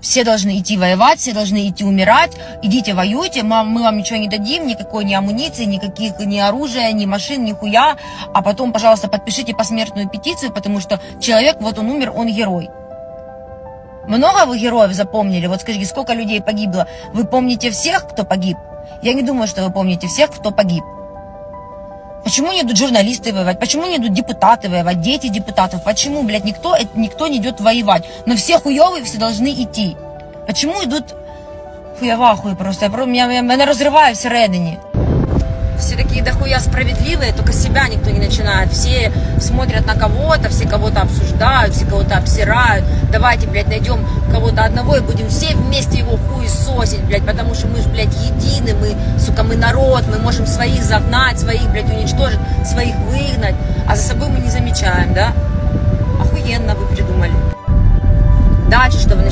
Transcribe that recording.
Все должны идти воевать, все должны идти умирать. Идите воюйте, мы вам ничего не дадим, никакой ни амуниции, никаких ни оружия, ни машин, ни хуя. А потом, пожалуйста, подпишите посмертную петицию, потому что человек, вот он умер, он герой. Много вы героев запомнили? Вот скажите, сколько людей погибло? Вы помните всех, кто погиб? Я не думаю, что вы помните всех, кто погиб. Почему не идут журналисты воевать? Почему не идут депутаты воевать, дети депутатов? Почему, блядь, никто, э, никто не идет воевать? Но все хуевые все должны идти. Почему идут хуявахуи просто? Я, про- меня, меня, разрывает всередині. Все такие дохуя справедливые, только себя никто не начинает. Все смотрят на кого-то, все кого-то обсуждают, все кого-то обсирают. Давайте, блядь, найдем кого-то одного и будем все вместе его хуй сосить, блядь, потому что мы же, блядь, едины, сука, мы народ, мы можем своих загнать, своих, блядь, уничтожить, своих выгнать, а за собой мы не замечаем, да? Охуенно вы придумали. Дальше, что вы